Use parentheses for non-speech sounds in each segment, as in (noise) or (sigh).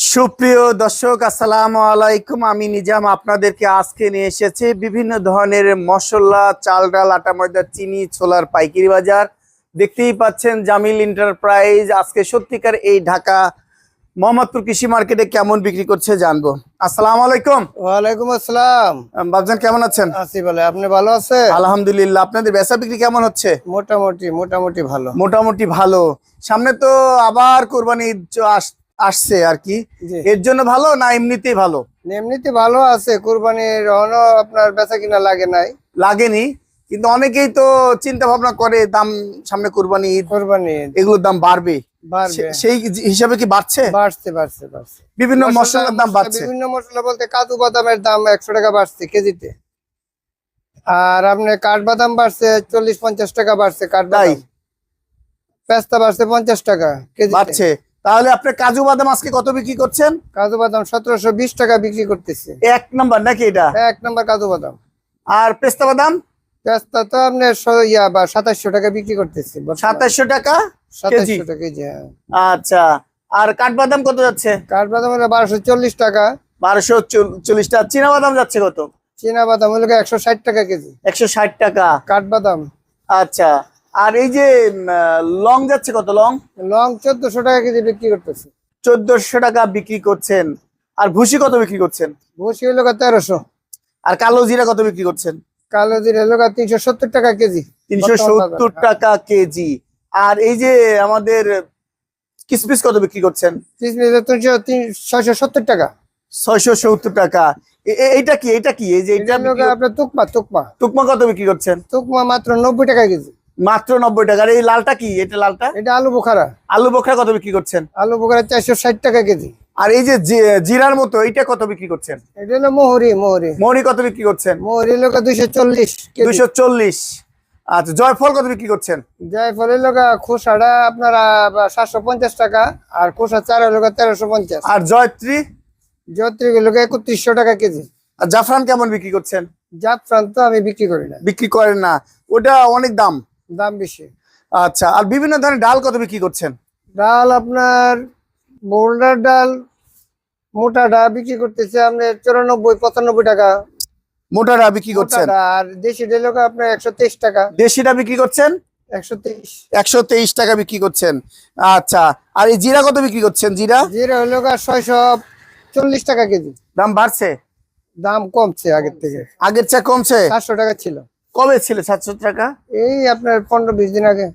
সুপ্রিয় দর্শক আসসালাম আলাইকুম। আমি নিজাম আপনাদেরকে আজকে নিয়ে এসেছি বিভিন্ন ধরনের মশলা চাল ডাল আটা ময়দা চিনি ছোলার পাইকারি বাজার। দেখতেই পাচ্ছেন জামিল এন্টারপ্রাইজ। আজকে সত্যিকার এই ঢাকা মোহাম্মদপুর কৃষি মার্কেটে কেমন বিক্রি করছে জানব। আসসালামু আলাইকুম। ওয়ালাইকুম আসসালাম। বাবজান কেমন আছেন? বলে আপনি ভালো আছেন? আলহামদুলিল্লাহ। আপনাদের বেচা বিক্রি কেমন হচ্ছে? মোটামুটি মোটামুটি ভালো। মোটামুটি ভালো। সামনে তো আবার কোরবানি ঈদ আস- আসছে আর কি। এর জন্য ভালো না এমনিতেই ভালো? এমনিতে ভালো আছে কুরবানির রহনও আপনার বেচা কিনা লাগে নাই। লাগেনি কিন্তু অনেকেই তো চিন্তা ভাবনা করে দাম সামনে কোরবানি কুরবানি এগুলোর দাম বাড়বে। সেই হিসাবে কি বাড়ছে? বাড়ছে বাড়ছে বাড়ছে। বিভিন্ন মশলার দাম বাড়ছে। বিভিন্ন মশলা বলতে কাজু বাদামের দাম একশো টাকা বাড়ছে কেজিতে। আর আপনার কাঠবাদাম বাড়ছে চল্লিশ পঞ্চাশ টাকা বাড়ছে কাঠবাদাম পেস্তা বাড়ছে পঞ্চাশ টাকা কেজি বাড়ছে। তাহলে আপনি কাজু বাদাম আজকে কত বিক্রি করছেন? কাজু বাদাম সতেরোশো বিশ টাকা বিক্রি করতেছে। এক নাম্বার নাকি এটা? এক নম্বর কাজু বাদাম। আর পেস্তা বাদাম? পেস্তা তো আপনার শ- সাতাশশো টাকা বিক্রি করতেছে সাতাশশো টাকা কেজি? সাতাশশো টাকা কেজি হ্যাঁ। আচ্ছা আর কাঠবাদাম কত যাচ্ছে? কাঠবাদাম হলো বারোশো চল্লিশ টাকা। বারোশো চল্লিশ টাকা। চীনা বাদাম যাচ্ছে কত? চীনা বাদাম হলো একশো ষাট টাকা কেজি। একশো ষাট টাকা। কাঠবাদাম। আচ্ছা আর এই যে লং যাচ্ছে কত লং লং চোদ্দশো টাকা কেজি বিক্রি করতেছে। চোদ্দশো টাকা বিক্রি করছেন। আর ভুসি কত বিক্রি করছেন? ভুসি হলো তেরোশো। আর কালো জিরা কত বিক্রি করছেন? কালো জিরে হলো তিনশো সত্তর টাকা কেজি। তিনশো সত্তর টাকা কেজি। আর এই যে আমাদের কিসমিস কত বিক্রি করছেন? কিসমিস তিনশো তিন ছয়শো সত্তর টাকা। ছয়শো সত্তর টাকা। এইটা কি? এইটা কি? এই যে এটা এটা আপনার তুকমা তুকমা। তুকমা কত বিক্রি করছেন? তুকমা মাত্র নব্বই টাকা কেজি। মাত্র নব্বই টাকা। আর এই লালটা কি? এটা লালটা? এটা আলু বোখারা। আলু বোখরা কত বিক্রি করছেন? আলু বোখারা চারশো ষাট টাকা কেজি। আর এই যে জিরার মতো এইটা কত বিক্রি করছেন? এটা হলো মোহরি মোহরি। মৌরি কত বিক্রি করছেন? মোহরি হলো দুইশো চল্লিশ দুইশো চল্লিশ। আচ্ছা জয়ফল কত বিক্রি করছেন? যাই ফলে খোসাটা আপনার সাতশো পঞ্চাশ টাকা আর খোসা চার লোক তেরোশো পঞ্চাশ। আর জয়ত্রী? জয়ত্রী লোক একত্রিশশো টাকা কেজি। আর জাফরান কেমন বিক্রি করছেন? জাফরান তো আমি বিক্রি করি না। বিক্রি করেন না। ওটা অনেক দাম। দাম বেশি। আচ্ছা আর বিভিন্ন ধরনের ডাল কত বিক্রি করছেন? ডাল আপনার বোল্ডার ডাল মোটা ডাল বিক্রি করতেছে আপনার চুরানব্বই পঁচানব্বই টাকা। মোটাটা বিক্রি করছেন? আর দেশি ডাল আপনার একশো তেইশ টাকা। দেশিটা বিক্রি করছেন? একশো তেইশ। একশো তেইশ টাকা বিক্রি করছেন। আচ্ছা আর এই জিরা কত বিক্রি করছেন জিরা? জিরা হলো ছয়শো চল্লিশ টাকা কেজি। দাম বাড়ছে? দাম কমছে আগের থেকে। আগের চেয়ে কমছে? সাতশো টাকা ছিল। কবে ছিল সাতশো টাকা? এই আপনার পনেরো বিশ দিন আগে।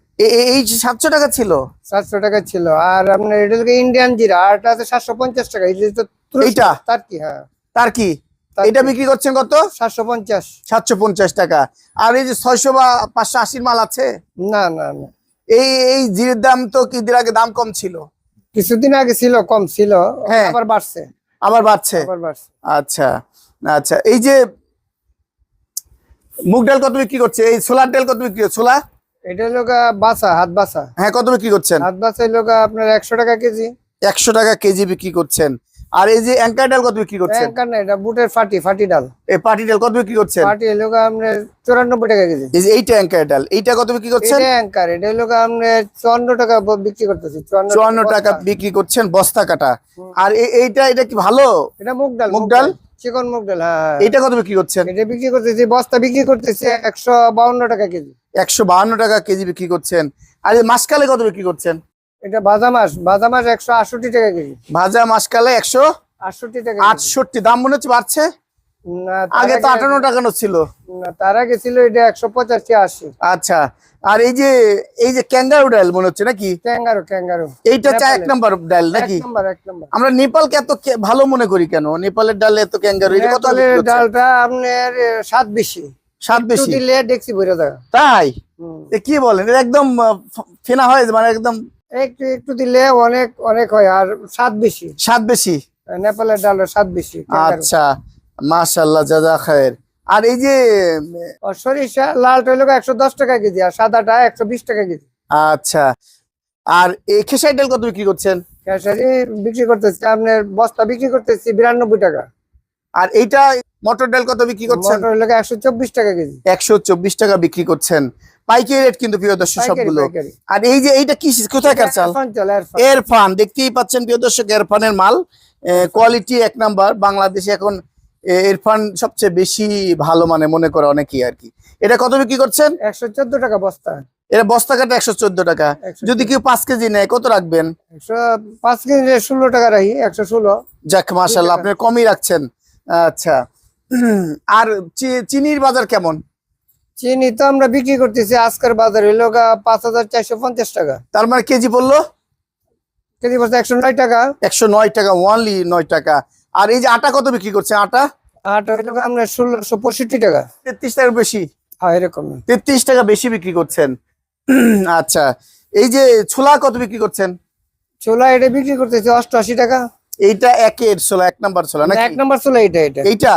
এই সাতশো টাকা ছিল? সাতশো টাকা ছিল। আর আপনার এটা ইন্ডিয়ান জিরা আর এটা আছে সাতশো পঞ্চাশ টাকা। এইটা? তার কি হ্যাঁ। তার কি? এটা বিক্রি করছেন কত? সাতশো পঞ্চাশ। সাতশো পঞ্চাশ টাকা। আর এই যে ছয়শো বা পাঁচশো আশির মাল আছে? না না না। এই এই জিরের দাম তো কি দিন আগে দাম কম ছিল? কিছুদিন আগে ছিল কম ছিল। হ্যাঁ। আবার বাড়ছে। আবার বাড়ছে? আবার বাড়ছে। আচ্ছা আচ্ছা। এই যে মুগ ডাল কত বিক্রি করছে? এই ছোলার ডাল কত বিক্রি ছোলা? এটা হলো বাসা হাত বাসা হ্যাঁ কত বিক্রি করছেন? হাত বাসা গা আপনার একশো টাকা কেজি। একশো টাকা কেজি বিক্রি করছেন। আর এই যে অ্যাঙ্কার ডাল কত বিক্রি করছেন? ব্যাংকার না এটা বুটের ফাটি ফাটি ডাল। এই পাটি ডাল কত বিক্রি করছেন? ফাটি হলো আপনার চুরানব্বই টাকা কেজি। এই যে এইটা অ্যাঙ্কার ডাল এইটা কত বিক্রি করছেন? এটা অ্যাঙ্কার এটা হলো আপনার চুয়ান্ন টাকা বিক্রি করতেছি চুয়ান্ন চুয়ান্ন টাকা বিক্রি করছেন বস্তা কাটা। আর এই- এইটা এটা কি ভালো? এটা মুগ ডাল মুগ ডাল? চিকন মুগ ডাল হ্যাঁ হ্যাঁ। এইটা কত বিক্রি করছেন? এটা বিক্রি করতেছি বস্তা বিক্রি করতেছি একশো বাউন্ন টাকা কেজি। একশো বাহান্ন টাকা কেজি বিক্রি করছেন। আর এই মাসকালে কত বিক্রি করছেন? এটা ভাজা মাছ ভাজা মাছ একশো আটষট্টি টাকা কেজি। ভাজা মাসকালে একশো আটষট্টি টাকা আটষট্টি দাম মনে হচ্ছে বাড়ছে? না, আগে তো আটান্ন ছিল তার আগে ছিল এটা একশো পঁচাশি আশি। আচ্ছা আর এই যে এই যে ক্যাঙ্গারু ডাল মনে হচ্ছে নাকি? Kangaroo kangaroo. এইটা চা এক। নাম্বার ডাল নাকি? আমরা নেপালকে এত ভালো মনে করি কেন? নেপালের ডাল এত ক্যাঙ্গারু নেপালের ডালটা আপনার স্বাদ বেশি। স্বাদ বেশি? দিলে ডেক্সি ভরে দেয় তাই? কি বলেন? একদম ফেনা হয় মানে একদম একটু একটু দিলে অনেক অনেক হয় আর স্বাদ বেশি। স্বাদ বেশি? নেপালের ডালের স্বাদ বেশি। আচ্ছা মাশাল্লাহ জাজা খায়ের। আর এই যে সরিষা লালটা হলো একশো দশ টাকা কেজি আর সাদাটা একশো বিশ টাকা কেজি। আচ্ছা আর এই খেসারি ডাল কত বিক্রি করছেন? খেসারি বিক্রি করতেছি আপনার বস্তা বিক্রি করতেছি বিরানব্বই টাকা। আর এইটা মটর ডাল কত বিক্রি করছেন? মটর একশো চব্বিশ টাকা কেজি। একশো চব্বিশ টাকা বিক্রি করছেন। পাইকারি রেট কিন্তু প্রিয় দর্শক সবগুলো। আর এই যে এইটা কি কোথাকার চাল? এরফান এরফান। এরফান দেখতেই পাচ্ছেন প্রিয় দর্শক এরফানের মাল। কোয়ালিটি এক নাম্বার। বাংলাদেশে এখন এ, ইরফান সবচেয়ে বেশি ভালো মানে মনে করে অনেকেই আর কি। এটা কত বিক্রি করছেন? একশো চোদ্দ টাকা বস্তা। এটা বস্তা কাটা একশো চোদ্দ টাকা। যদি কেউ পাঁচ কেজি নেয় কত রাখবেন? পাঁচ কেজি ষোলো টাকা রাখি একশো ষোলো। যাক মাশাল্লাহ টাকা। আপনি কমই রাখছেন। আচ্ছা। আর চিনির বাজার কেমন? চিনি তো আমরা বিক্রি করতেছি আজকের বাজার গা পাঁচ হাজার চারশো পঞ্চাশ টাকা। তার মানে কেজি পড়ল? কেজি বস্তা একশো নয় টাকা। একশো নয় টাকা ওয়ানলি নয় টাকা। আর এই যে আটা কত বিক্রি করছে? আটা? আট গা আমরা ষোলোশো পঁয়ষট্টি টাকা। তেত্রিশ টাকা বেশি? হ্যাঁ এরকম। তেত্রিশ টাকা বেশি বিক্রি করছেন। (clears throat) আচ্ছা এই যে ছোলা কত বিক্রি করছেন? ছোলা এটা বিক্রি করতেছি অষ্টআশি টাকা। এইটা একের ছোলা এক নাম্বার ছোলা না, এক নম্বর ছোলা এটা এটা এইটা?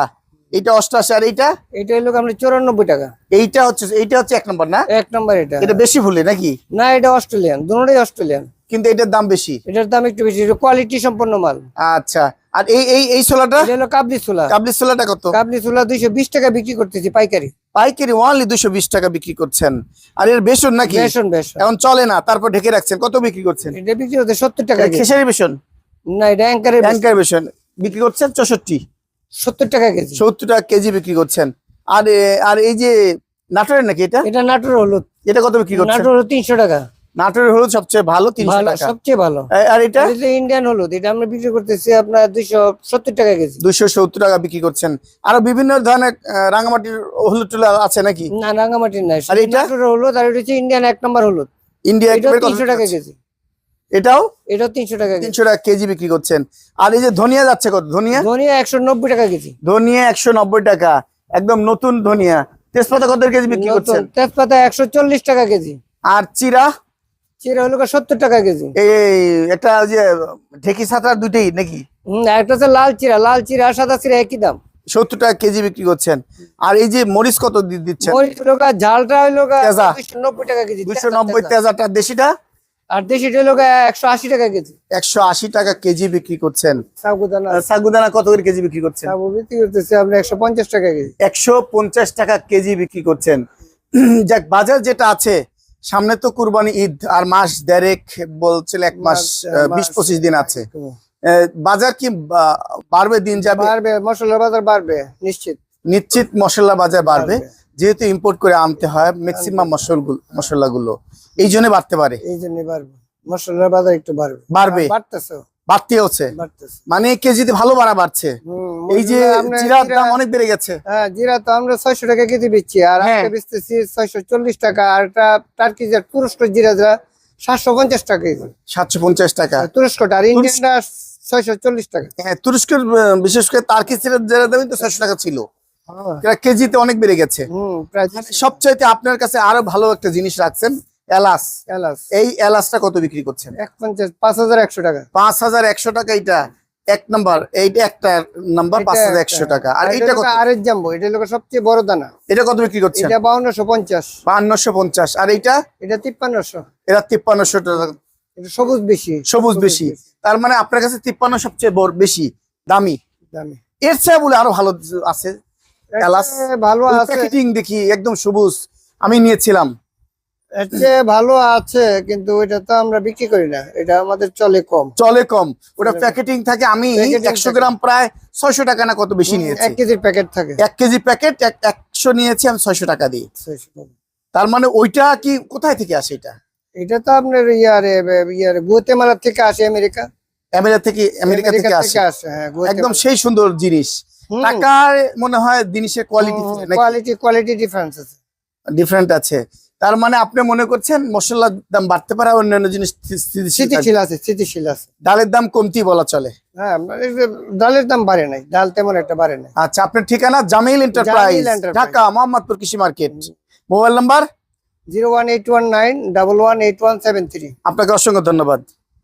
এইটা অষ্টাশি আর এইটা? এটা হলো আমরা চুরানব্বই টাকা। এইটা হচ্ছে এইটা হচ্ছে এক নাম্বার না? এক নম্বর এটা। এটা বেশি ভুলে নাকি? না এটা অস্ট্রেলিয়ান দুটোই অস্ট্রেলিয়ান। কিন্তু এটার দাম বেশি। এটার দাম একটু বেশি কোয়ালিটি সম্পন্ন মাল। আচ্ছা আর এই এই এই এটা হলো কাবলি ছোলা। কাবলি ছোলাটা কত? কাবলি ছোলা দুইশো বিশ টাকা বিক্রি করতেছি পাইকারি। পাইকারি ওনলি দুশো বিশ টাকা বিক্রি করছেন। আর এর বেসন নাকি? বেসন বেসন। এখন চলে না তারপর ঢেকে রাখছেন। কত বিক্রি করছেন? এটা বিক্রি হতে সত্তর টাকা খেসারি বেসন? না এটা অ্যাঙ্কারের ব্যাংকার বেসন। বিক্রি করছেন চৌষট্টি। সত্তর টাকা কেজি। সত্তর টাকা কেজি বিক্রি করছেন। আর আর এই যে নাটোরের নাকি এটা? এটা নাটোর হলুদ। এটা কত বিক্রি করছেন? নাটোর তিনশো টাকা। নাটোরের হলুদ সবচেয়ে ভালো তিনশো টাকা। সবচেয়ে ভালো। আর এটা? ইন্ডিয়ান হলুদ এটা আমরা বিক্রি করতেছি আপনার দুইশো সত্তর টাকা কেজি। দুশো সত্তর টাকা বিক্রি করছেন। আরও বিভিন্ন ধরনের রাঙামাটির হলুদ টুলা আছে নাকি? না রাঙামাটির নাই। আর এটা? হলুদ আর এটা হচ্ছে ইন্ডিয়ান এক নম্বর হলুদ। ইন্ডিয়া তিনশো টাকা কেজি। এটাও এটাও তিনশো টাকা তিনশো টাকা কেজি বিক্রি করছেন। আর এই যে ধনিয়া যাচ্ছে কত? ধনিয়া? ধনিয়া একশো নব্বই টাকা কেজি। ধনিয়া একশো নব্বই টাকা। একদম নতুন ধনিয়া। তেজপাতা কত কেজি বিক্রি করছেন? তেজপাতা একশো চল্লিশ টাকা কেজি। আর চিরা? চিরা হলো সত্তর টাকা কেজি। এই একটা যে ঢেকি সাঁতার দুইটাই নাকি? একটা হচ্ছে লাল চিরা। লাল চিরা আর সাদা চিরা একই দাম। সত্তর টাকা কেজি বিক্রি করছেন। আর এই যে মরিচ কত দিচ্ছেন? ঝালটা হলো নব্বই টাকা কেজি। দুশো নব্বই তেজা। তেজাটা দেশিটা? আর দেশিটা হলো একশো আশি টাকা কেজি। একশো আশি টাকা কেজি বিক্রি করছেন। সাগুদানা। কত করে কেজি বিক্রি করছেন? সাবু বিক্রি করতেছি আপনি একশো পঞ্চাশ টাকা কেজি। একশো পঞ্চাশ টাকা কেজি বিক্রি করছেন। (clears throat) যাক বাজার যেটা আছে সামনে তো কুরবানি ঈদ আর মাস দেড়েক বলছিল এক মাস আহ, বিশ পঁচিশ দিন আছে। বাজার কি বাড়বে দিন যাবে? বাড়বে মশলার বাজার বাড়বে নিশ্চিত। নিশ্চিত মশলা বাজার বাড়বে। যেহেতু ইম্পোর্ট করে আনতে হয় ম্যাক্সিমাম মশল মশলাগুলো এই জন্য বাড়তে পারে। এই জন্য বাড়বে। মশলার বাজার একটু বাড়বে। বাড়বে। বাড়তেছে। বাড়তে হচ্ছে মানে কেজিতে ভালো বাড়া বাড়ছে। এই যে জিরার দাম অনেক বেড়ে গেছে। হ্যাঁ জিরা তো আমরা ছয়শো টাকা কেজি বেচছি। আর হ্যাঁ। আজকে বেচতেছি ছয়শো চল্লিশ টাকা। আর তুরস্ক জিরা যা সাতশো পঞ্চাশ টাকা সাতশো পঞ্চাশ টাকা। তুরস্কটা আর ইন্ডিয়ানটা ছয়শো চল্লিশ টাকা। হ্যাঁ তুরস্কের বিশেষ করে তার্কি সিরার যারা দামই তো ছয়শো টাকা ছিল। কেজিতে অনেক বেড়ে গেছে। সবচাইতে আপনার কাছে আরও ভালো একটা জিনিস রাখছেন এলাচ। এলাচ। এই এলাচটা কত বিক্রি করছেন? পাঁচ হাজার একশো টাকা। পাঁচ হাজার একশো টাকা এটা এক নাম্বার এইটা একটা নাম্বার পাঁচ হাজার একশো টাকা। আর এইটা কত? আরেক জাম্বো এটা লোক সবচেয়ে বড় দানা। এটা কত বিক্রি করছেন? এটা বাউন্নশো পঞ্চাশ। বাহান্নশো পঞ্চাশ। আর এইটা? এটা তিপ্পান্নশো। এরা তিপ্পান্নশো টাকা। এটা সবুজ বেশি। সবুজ বেশি। তার মানে আপনার কাছে তিপ্পান্ন সবচেয়ে বড় বেশি দামি। দামি। এর চেয়ে বলে আরও ভালো আছে। এলাচ ভালো আছে। প্যাকেটিং দেখি একদম সবুজ। আমি নিয়েছিলাম। ভালো আছে কিন্তু এটা তো আমরা বিক্রি করি না। এটা আমাদের চলে কম। চলে কম। ওটা প্যাকেটিং থাকে আমি একশো গ্রাম প্রায় ছয়শো টাকা না কত বেশি নিয়েছি এক কেজির প্যাকেট থাকে। এক কেজি প্যাকেট একশো নিয়েছি আমি ছয়শো টাকা দিয়ে। তার মানে ওইটা কি কোথায় থেকে আসে এটা? এটা তো আপনার ইয়ারে ইয়ারে গুয়াতেমালা থেকে আসে আমেরিকা। আমেরিকা থেকে আমেরিকা থেকে আসে। আসে হ্যাঁ একদম সেই সুন্দর জিনিস। টাকার মনে হয় জিনিসের কোয়ালিটি কোয়ালিটি কোয়ালিটি ডিফারেন্স আছে। ডিফারেন্ট আছে। তার মানে আপনি মনে করছেন মশলার দাম বাড়তে পারে অন্যান্য জিনিস স্থিতিশীল আছে স্থিতিশীল আছে। ডালের দাম কমতি বলা চলে। হ্যাঁ ডালের দাম বাড়ে নাই ডাল তেমন একটা বাড়ে নাই। আচ্ছা আপনার ঠিকানা জামিল এন্টারপ্রাইজ ঢাকা মোহাম্মদপুর কৃষি market. Mobile number? Zero one eight one nine double one eight one seven three. আপনাকে অসংখ্য ধন্যবাদ।